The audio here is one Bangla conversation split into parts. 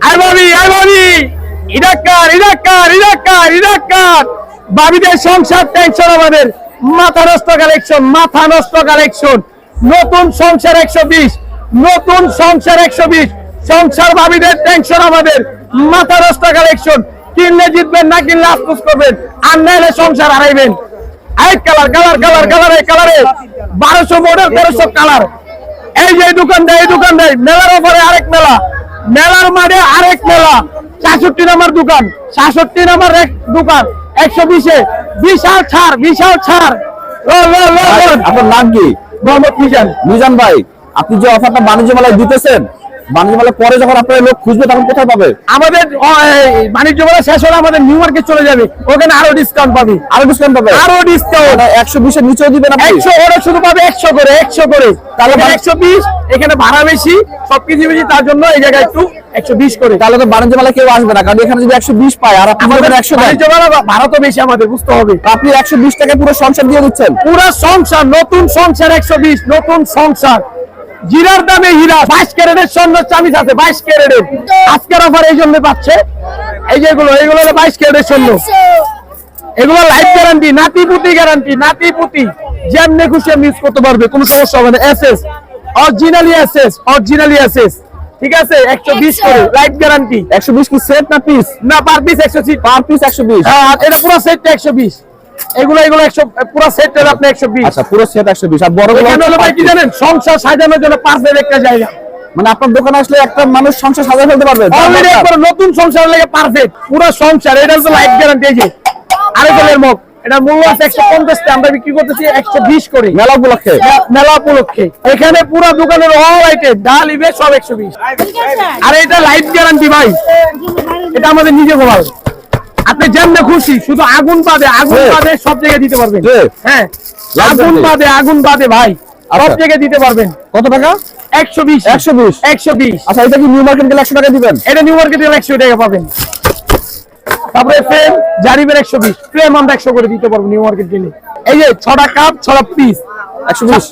আই ভাবি আই ভাবি। ইরাকার ইরাকার ইরাকার ইরাকার ভাবিদের সংসার টেনশন আমাদের। মাথা নষ্ট কালেকশন মাথা নষ্ট কালেকশন নতুন সংসার একশো বিশ, নতুন সংসার একশো বিশ। সংসার ভাবিদের টেনশন আমাদের। মাথা নষ্ট কালেকশন কিনলে জিতবেন না কিনলে আফসোস করবেন। আর নাইলে সংসার হারাইবেন। এই কালার কালার কালার কালার এই কালারে বারোশো মডেল তেরোশো কালার এই যে দোকান দেয় এই দোকান দেয় মেলার ওপরে আরেক মেলা। মেলার মাঠে আরেক মেলা। সাতষট্টি নাম্বার দোকান সাতষট্টি নাম্বার এক দোকান একশো বিশে। বিশাল ছাড় বিশাল ছাড়। আপনার নাম কি? মোহাম্মদ মিজান। মিজান ভাই আপনি যে অফারটা বাণিজ্য মেলায় দিতেছেন বাণিজ্য মেলায় পরে যখন আপনার লোক খুঁজবে তখন কোথায় পাবে? আমাদের বাণিজ্য মেলা শেষ হলে আমাদের নিউ মার্কেট চলে যাবে। ওখানে আরও ডিসকাউন্ট পাবি। আরও ডিসকাউন্ট পাবে? আরও ডিসকাউন্ট একশো বিশের নিচেও দিবেন একশো ওরা শুধু পাবে একশো করে একশো করে। তাহলে একশো বিশ এখানে ভাড়া বেশি সবকিছু বেশি তার জন্য এই জায়গায় একটু একশো বিশ করে। তাহলে তো বাণিজ্য মেলা কেউ আসবে না কারণ এখানে যদি একশো বিশ পায় আর আপনি একশো বাণিজ্য মেলা ভাড়া তো বেশি আমাদের বুঝতে হবে। আপনি একশো বিশ টাকা পুরো সংসার দিয়ে দিচ্ছেন? পুরো সংসার নতুন সংসার একশো বিশ নতুন সংসার। জিরার দামে হীরা বাইশ ক্যারেটের স্বর্ণ চামিচ আছে বাইশ ক্যারেটের। আজকের অফার এই জন্য পাচ্ছে। এই যেগুলো এইগুলো হলো বাইশ ক্যারেটের স্বর্ণ। এগুলো লাইফ গ্যারান্টি নাতি পুতি গ্যারান্টি নাতি পুতি যেমনি খুশি মিস করতে পারবে কোনো সমস্যা হবে না। SS originally SS originally SS ঠিক আছে? একশো বিশ করে লাইফ গ্যারান্টি একশো বিশ কি সেট না পিস না পার পিস একশো সিট পার পিস একশো বিশ। হ্যাঁ এটা পুরো সেটটা একশো বিশ। এগুলো এগুলো একশো পুরো আপনি আচ্ছা সেট আর বড় ভাই কি জানেন? সংসার সাজানোর জন্য একটা জায়গা। মানে আপনার দোকানে আসলে একটা মানুষ সংসার সাজা ফেলতে পারবে। অলরেডি একবার নতুন সংসার লেগে পারফেক্ট পুরো সংসার এটা হচ্ছে লাইফ গ্যারান্টি এই যে। আরেকজনের মুখ। এটা মূল্য আছে একশো পঞ্চাশ আমরা বিক্রি করতেছি একশো বিশ করে। মেলা উপলক্ষে। মেলা উপলক্ষে। এখানে পুরো দোকানের অল আইটেম ডাল ইবে সব একশো বিশ। আর এটা লাইফ গ্যারান্টি ভাই। এটা আমাদের নিজে আপনি যেমন খুশি শুধু আগুন বাদে আগুন জি। বাদে সব জায়গায় দিতে পারবেন। হ্যাঁ। আগুন guarantee। বাদে আগুন বাদে ভাই সব আচ্ছা। জায়গায় দিতে পারবেন। কত টাকা? একশো বিশ। একশো বিশ। একশো বিশ। আচ্ছা এটা কি নিউ মার্কেট গেলে একশো টাকা দিবেন? এটা নিউ মার্কেটে একশো টাকা পাবেন। তারপরে ফ্রেম জারিবের একশো বিশ। ফ্রেম আমরা একশো করে দিতে পারব নিউ মার্কেট গেলে। এই যে ছটা কাপ ছটা পিস একশো বিশ।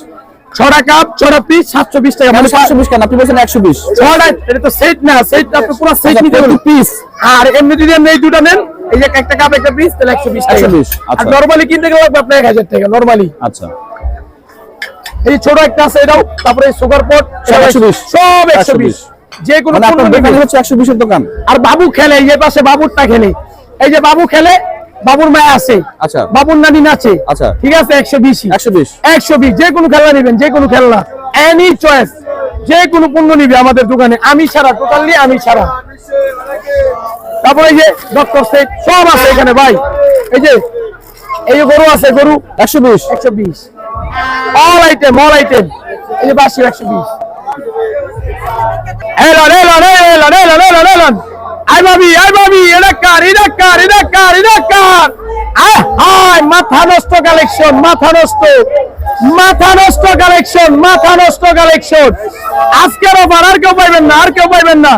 ছটা কাপ ছটা পিস সাতশো বিশ টাকা মানে সাতশো বিশ কেন? আপনি বলছেন একশো বিশ। ছটা এটা তো সেট না সেট আপনি পুরো সেট আচ্ছা, নিতে আর এমনি যদি আপনি এই দুটো নেন এই যে একটা কাপ একটা পিস তাহলে একশো বিশ টাকা। 120, আর আচ্ছা। নর্মালি কিনতে গেলে লাগবে আপনার এক হাজার টাকা নর্মালি আচ্ছা। এই ছোট একটা আছে এটাও তারপরে সুগার পট সব 120 সব একশো বিশ। 120 যে কোনো মানে। হচ্ছে একশো বিশের দোকান? আর বাবু খেলে এই যে পাশে বাবুরটা খেলে। এই যে বাবু খেলে বাবুর মায়া আছে। আচ্ছা। বাবুর নানি নাচে। আচ্ছা। ঠিক আছে একশো বিশ একশো বিশ। একশো বিশ। যে কোনো খেলনা নেবেন যে কোনো খেলনা। এনি চয়েস যে কোনো পণ্য নিবে আমাদের দোকানে। আমি ছাড়া টোটালি আমি ছাড়া। তারপরে এই যে ডক্টর সেট সব আছে এখানে ভাই। এই যে এই যে গরু আছে গরু একশো বিশ। একশো বিশ। অল আইটেম অল আইটেম এই যে বাসি একশো বিশ। এলন এলন এলন এলন এলন এলন আই ভাবি আই ভাবি হায় মাথা নষ্ট কালেকশন মাথা নষ্ট। মাথা নষ্ট কালেকশন মাথা নষ্ট কালেকশন আজকের অফার আর কেউ পাইবেন না আর কেউ পাইবেন না।